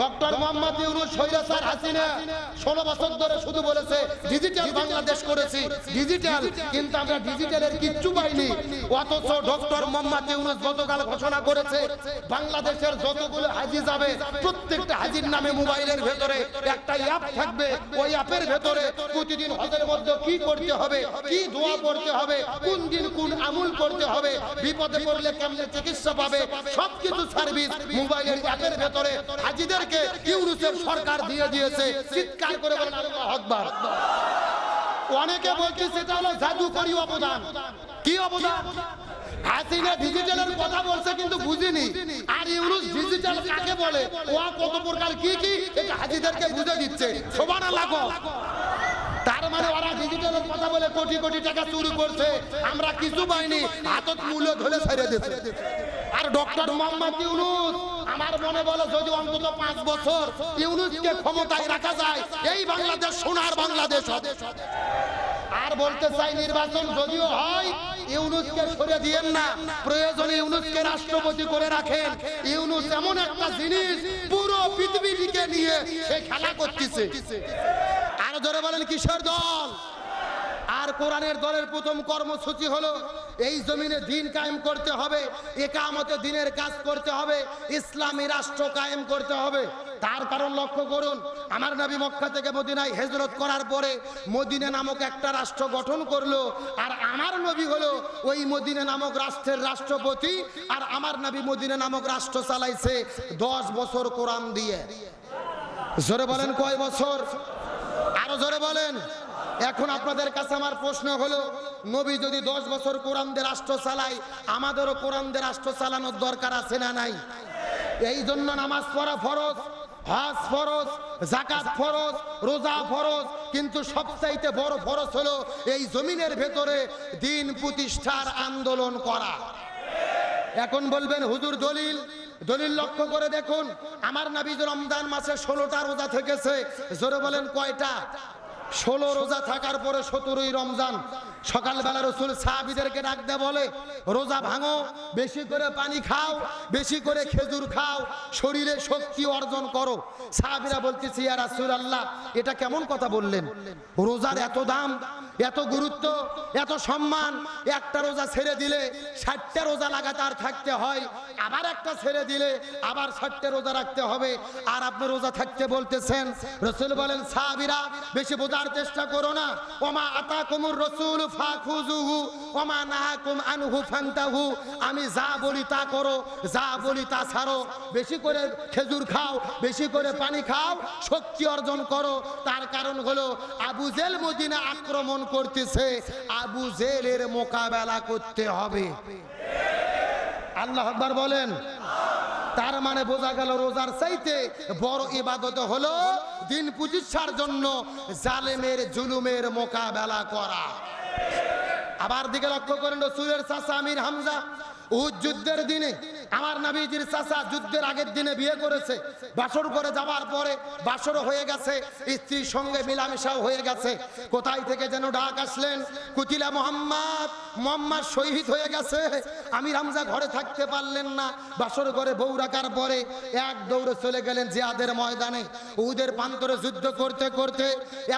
Doctor Mohammad Yunus স্বৈরাচার হাসিনা ষোলো বছর ধরে শুধু বলেছে ডিজিটাল বাংলাদেশ করেছি ডিজিটাল কিন্তু আমরা ডিজিটালের কিচ্ছু পাইনি। অথচ ডক্টর মোহাম্মদ ইউনুস গতকাল ঘোষণা করেছে, বাংলাদেশের যতগুলো হাজি যাবে, প্রত্যেকটা হাজির নামে মোবাইলের ভেতরে একটা অ্যাপ থাকবে। ওই অ্যাপের ভেতরে প্রতিদিন হজের মধ্যে কি করতে হবে, কি দোয়া করতে হবে, কোন দিন কোন আমল করতে হবে, বিপদে পড়লে কেমনে চিকিৎসা পাবে? সবকিছু সার্ভিস মোবাইলের অ্যাপের ভেতরে হাজিদেরকে ইউনুসের সরকার দিয়ে দিয়েছে। চিৎকার করে বলেন, আল্লাহু আকবার। অনেকে বলছে সেটা হলো জাদুকরি অবদান। কি অবদান? হাসিনা ডিজিটালের কথা বলছে কিন্তু বুঝিনি। আর ইউনুস ডিজিটাল কাকে বলে? ও কত প্রকার কি কি? এটা হাজিদেরকে বুঝে দিচ্ছে। লাগো তার মানে ওরা ডিজিটালের কথা বলে কোটি কোটি টাকা চুরি করছে। আমরা কিছু পাইনি, হাতত মূল্য ধরে ছেড়ে দিচ্ছে আর ডক্টর মোহাম্মদ ইউনুস, আমার মনে বলে যদি অন্তত পাঁচ বছর ইউনুসকে ক্ষমতায় রাখা যায়, এই বাংলাদেশ সোনার বাংলাদেশ হবে। আর বলতে চাই নির্বাচন যদিও হয়, ইউনুসকে সরে দিয়েন না, প্রয়োজনে ইউনুসকে রাষ্ট্রপতি করে রাখেন। ইউনুস এমন একটা জিনিস পুরো পৃথিবীকে নিয়ে সে খেলা করতেছে। আর ধরে বলেন কিশোর দল? আর কোরআনের দলের প্রথম কর্মসূচি হলো, এই জমিনে দিন কায়েম করতে হবে, একামতে দিনের কাজ করতে হবে, ইসলামী রাষ্ট্র কায়েম করতে হবে। তার কারণ লক্ষ্য করুন, আমার নবী মক্কা থেকে মদিনায় হেজরত করার পরে মদিনা নামক একটা রাষ্ট্র গঠন করল, আর আমার নবী হলো ওই মদিনা নামক রাষ্ট্রের রাষ্ট্রপতি, আর আমার নবী মদিনা নামক রাষ্ট্র চালাইছে দশ বছর কোরআন দিয়ে। জোরে বলেন, কয় বছর? আরও জোরে বলেন। এখন আপনাদের কাছে আমার প্রশ্ন হলো, নবী যদি দশ বছর কোরআন দিয়ে রাষ্ট্র চালায়, আমাদেরও কোরআন দিয়ে রাষ্ট্র চালানোর দরকার আছে না নাই? এই জন্য নামাজ পড়া ফরজ, হাজ ফরজ জাকাত ফরজ, রোজা ফরজ, কিন্তু সবচাইতে বড় ফরজ হলো এই জমিনের ভেতরে দিন প্রতিষ্ঠার আন্দোলন করা। এখন বলবেন, হুজুর দলিল দলিল লক্ষ্য করে দেখুন, আমার নাবিজ রমজান মাসে ষোলোটা রোজা থেকেছে। জোরে বলেন কয়টা? ষোলো রোজা থাকার পরে সতেরোই রমজান। সকালবেলা রসুল সাহাবিদেরকে ডাকতে বলে, রোজা ভাঙো, বেশি করে পানি খাও, বেশি করে খেজুর খাও, শরীরে শক্তি অর্জন করো। সাহাবিরা বলতেছি আর রাসুল আল্লাহ এটা কেমন কথা বললেন? রোজার এত দাম এত গুরুত্ব, এত সম্মান, একটা রোজা ছেড়ে দিলে ষাটটা রোজা লাগাতার থাকতে হয়, আবার একটা ছেড়ে দিলে আবার ষাটটা রোজা রাখতে হবে। আর আপনি রোজা থাকতে বলতেছেন, রসুল বলেন, সাহাবিরা, বেশি বোঝার চেষ্টা করো না। ওমা আতা কুমুর রসুল ফাখুজুহু ওমা নাহাকুম আনহু ফান্তাহু। আমি যা বলি তা করো, যা বলি তা ছাড়ো। বেশি করে খেজুর খাও, বেশি করে পানি খাও, শক্তি অর্জন করো। তার কারণ হলো, আবু জেল মদিনা আক্রমণ করতেছে, আবু জেলের মোকাবেলা করতে হবে। আল্লাহ আকবার বলেন, তার মানে বোঝা গেল রোজার চাইতে বড় ইবাদত হলো দিন প্রতিষ্ঠার জন্য জালেমের জুলুমের মোকাবেলা করা। আবার দিকে লক্ষ্য করেন রসুলের চাষা আমির হামজা, উহুদ যুদ্ধের দিনে আমার নাবিজির চাষা যুদ্ধের আগের দিনে বিয়ে করেছে। বাসর করে যাওয়ার পরে বাসরও হয়ে গেছে, স্ত্রীর সঙ্গে মিলামেশাও হয়ে গেছে। কোথায় থেকে যেন ডাক আসলেন, কুতিলা মোহাম্মদ মোহাম্মদ শহীদ হয়ে গেছে। আমি রামজা ঘরে থাকতে পারলেন না। বাসর করে বউ রাখার পরে এক দৌড়ে চলে গেলেন জিয়াদের ময়দানে। উদের প্রান্তরে যুদ্ধ করতে করতে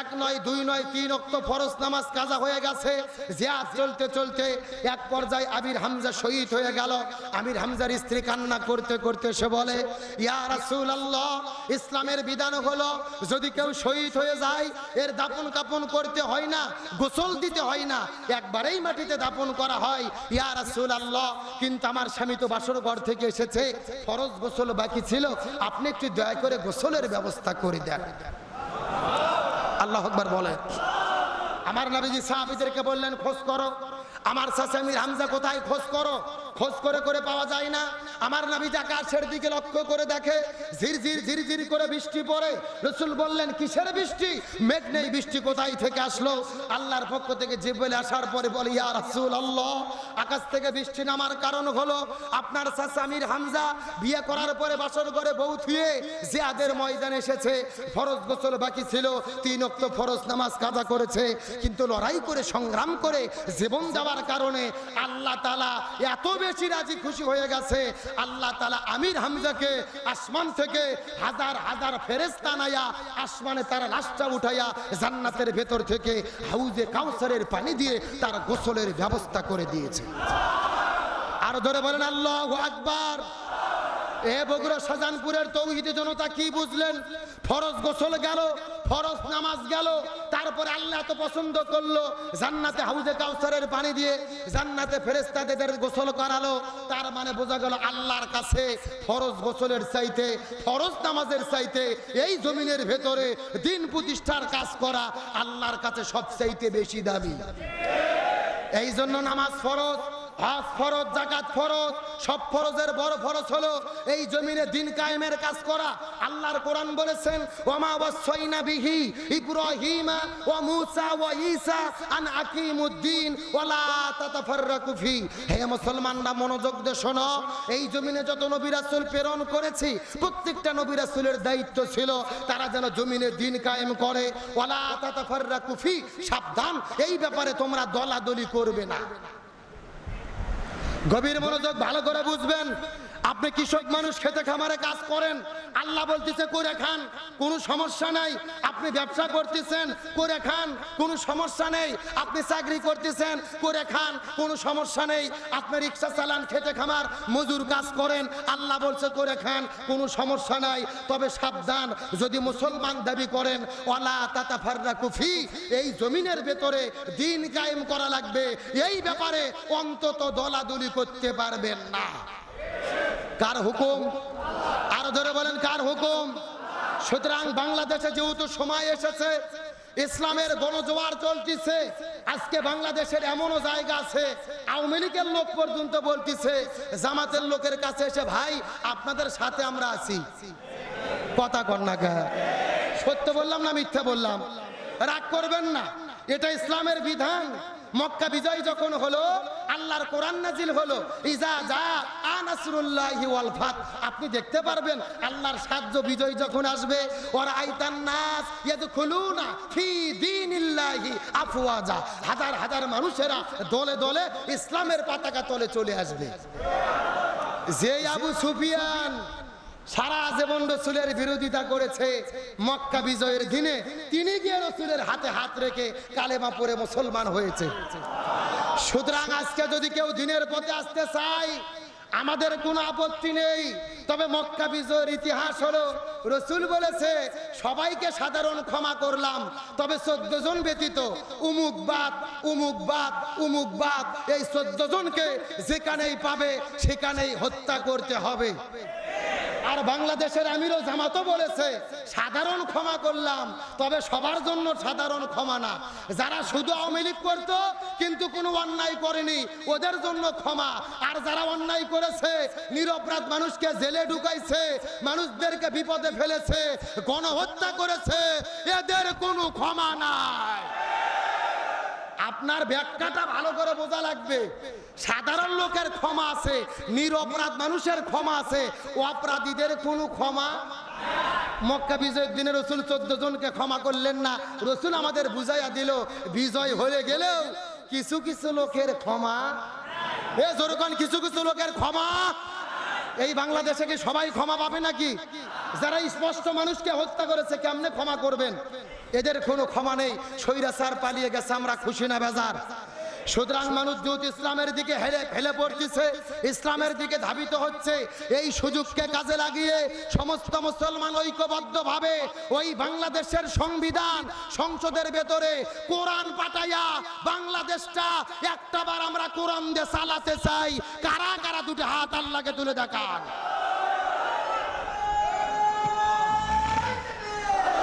এক নয়, দুই নয়, তিন অক্ত ফরজ নামাজ কাজা হয়ে গেছে। জিয়াদ চলতে চলতে এক পর্যায়ে আমির হামজা শহীদ হয়ে গেল। আমির হামজার স্ত্রী কান্না করতে করতে সে বলে, ইয়া রাসূল আল্লাহ ইসলামের বিধান হলো, যদি কেউ শহীদ হয়ে যায়, এর দাপন কাপন করতে হয় না, গোসল দিতে হয় না, একবারেই মাটিতে দাপন করা হয়, ইয়া রাসূল আল্লাহ কিন্তু আমার স্বামী তো বাসর ঘর থেকে এসেছে, ফরজ গোসল বাকি ছিল, আপনি একটু দয়া করে গোসলের ব্যবস্থা করে দেন। আল্লাহ আকবার বলে, আমার নবীজি সাহাবিদেরকে বললেন, খোঁজ করো, আমার সাসামির হামজা কোথায়, খোঁজ করো। খোঁজ করে করে পাওয়া যায় না। আমার নবীজি আকাশের দিকে লক্ষ্য করে দেখে ঝিরঝির ঝিরঝির করে বৃষ্টি পড়ে। রসুল বললেন, কিসের বৃষ্টি? মেঘ নেই, বৃষ্টি কোথায় থেকে আসলো? আল্লাহর পক্ষ থেকে জিব্রাইল আসার পরে বলে, ইয়া রাসূল আল্লাহ আকাশ থেকে বৃষ্টি নামার কারণ হলো আপনার সাসামির হামজা বিয়ে করার পরে বাসর করে বউ থুয়ে জিয়াদের ময়দানে এসেছে। ফরজ গোসল বাকি ছিল, তিন অক্ত ফরজ নামাজ কাজা করেছে। কিন্তু লড়াই করে সংগ্রাম করে জীবন দেওয়ার কারণে আল্লাহ তালা এত বেশি রাজি খুশি হয়ে গেছে। আল্লাহ তালা আমির হামজাকে আসমান থেকে হাজার হাজার ফেরেস্তা নাইয়া আসমানে তার লাশটা উঠাইয়া জান্নাতের ভেতর থেকে হাউজে কাউসারের পানি দিয়ে তার গোসলের ব্যবস্থা করে দিয়েছে। আর ধরে বলেন, আল্লাহ আকবার। এ বগুড়া শাহজাহানপুরের তৌহিদি জনতা কি বুঝলেন? ফরজ গোসল গেল, ফরজ নামাজ গেল, তারপরে আল্লাহ এত পছন্দ করল। জান্নাতে হাউজে কাউসারের পানি দিয়ে জান্নাতে ফেরেস্তাদের গোসল করালো। তার মানে বোঝা গেল আল্লাহর কাছে ফরজ গোসলের চাইতে, ফরজ নামাজের চাইতে এই জমিনের ভেতরে দিন প্রতিষ্ঠার কাজ করা আল্লাহর কাছে সবচাইতে বেশি দাবি এই জন্য নামাজ ফরজ। হজ ফরজ, জাকাত ফরজ, সব ফরজের বড় ফরজ হলো এই জমিনে দিন কায়েমের কাজ করা। আল্লাহর কোরআন বলেছেন, ওমা ওয়াসাইনা বিহি ইব্রাহিমা ওয়া মূসা ওয়া ঈসা আন আকিমুদ্দিন ওয়ালা তাতাফাররাকু ফি। হে মুসলমানরা, মনোযোগ দিয়ে শোনো, এই জমিনে যত নবী রাসূল প্রেরণ করেছি, প্রত্যেকটা নবী রাসূলের দায়িত্ব ছিল তারা যেন জমিনে দিন কায়েম করে। ওয়ালা তাতাফাররাকু ফি, সাবধান, এই ব্যাপারে তোমরা দলাদলি করবে না। গভীর মনোযোগ ভালো করে বুঝবেন। আপনি কৃষক মানুষ, খেতে খামারে কাজ করেন, আল্লাহ বলতেছে, করে খান, কোনো সমস্যা নাই, আপনি ব্যবসা করতেছেন, করে খান, কোনো সমস্যা নেই, আপনি চাকরি করতেছেন, করে খান, কোনো সমস্যা নেই, আপনি রিক্সা চালান, খেতে খামার, মজুর কাজ করেন, আল্লাহ বলছে, করে খান, কোনো সমস্যা নাই, তবে সাবধান, যদি মুসলমান দাবি করেন, ওয়ালা তাতা ফাররা কুফি এই জমিনের ভেতরে দিন কায়েম করা লাগবে, এই ব্যাপারে অন্তত দলাদলি করতে পারবেন না। কার হুকুম? আরও ধরে বলেন, কার হুকুম? সুতরাং বাংলাদেশে যেহেতু সময় এসেছে, ইসলামের গণজোয়ার চলতেছে, আজকে বাংলাদেশের এমনও জায়গা আছে, আওয়ামী লীগের লোক পর্যন্ত বলতেছে, জামাতের লোকের কাছে এসে, ভাই, আপনাদের সাথে আমরা আছি। কথা কন্যা সত্য বললাম না মিথ্যা বললাম? রাগ করবেন না। এটা ইসলামের বিধান। মক্কা বিজয় যখন হলো, আল্লাহর কোরআন নাজিল হলো ইজা যা আনাসরুল্লাহি ওয়াল ফাত আপনি দেখতে পারবেন আল্লাহর সাহায্য বিজয় যখন আসবে ওরা আইতান নাস ইয়াদখুলুনা ফি দীনিল্লাহি আফওয়াজা হাজার হাজার মানুষেরা দলে দলে ইসলামের পতাকা তলে চলে আসবে। যে আবু সুফিয়ান সারা জীবন রসুলের বিরোধিতা করেছে। মক্কা বিজয়ের দিনে তিনি গিয়ে রসুলের হাতে হাত রেখে কালেমা পরে মুসলমান হয়েছে। সুতরাং আজকে যদি কেউ দিনের পথে আসতে চায়, আমাদের কোনো আপত্তি নেই। তবে মক্কা বিজয়ের ইতিহাস হলো, রসুল বলেছে, সবাইকে সাধারণ ক্ষমা করলাম, তবে চোদ্দ জন ব্যতীত উমুক বাদ উমুক বাদ উমুক বাদ এই চোদ্দ জনকে যেখানেই পাবে সেখানেই হত্যা করতে হবে। আর বাংলাদেশের আমিরও জামাতও বলেছে, সাধারণ ক্ষমা করলাম, তবে সবার জন্য সাধারণ ক্ষমা না। যারা শুধু আওয়ামী লীগ করতো, কিন্তু কোনো অন্যায় করেনি, ওদের জন্য ক্ষমা। আর যারা অন্যায় করেছে নিরপরাধ মানুষকে জেলে ঢুকাইছে, মানুষদেরকে বিপদে ফেলেছে, গণহত্যা করেছে, এদের কোনো ক্ষমা নাই। আপনার ব্যাখ্যাটা ভালো করে বোঝা লাগবে। সাধারণ লোকের ক্ষমা আছে, নিরপরাধ মানুষের ক্ষমা আছে, অপরাধীদের কোনো ক্ষমা মক্কা বিজয়ের দিনে রসুল চোদ্দ জনকে ক্ষমা করলেন না। রসুল আমাদের বুঝাইয়া দিল, বিজয় হয়ে গেলেও কিছু কিছু লোকের ক্ষমা এ জোরকন কিছু কিছু লোকের ক্ষমা এই বাংলাদেশে কি সবাই ক্ষমা পাবে নাকি? যারা স্পষ্ট মানুষকে হত্যা করেছে, কেমনে ক্ষমা করবেন? এদের কোনো ক্ষমা নেই। স্বৈরাচার পালিয়ে গেছে, আমরা খুশি না, বেজার। সুতরাং মানুষ যেহেতু ইসলামের দিকে হেলে হেলে পড়তেছে। ইসলামের দিকে ধাবিত হচ্ছে। এই সুযোগকে কাজে লাগিয়ে সমস্ত মুসলমান ঐক্যবদ্ধভাবে ওই বাংলাদেশের সংবিধান সংসদের ভেতরে কোরআন পাঠাইয়া বাংলাদেশটা একটাবার আমরা কোরআন দিয়ে চালাতে চাই। কারা কারা দুটো হাত আল্লাহকে তুলে দেখান?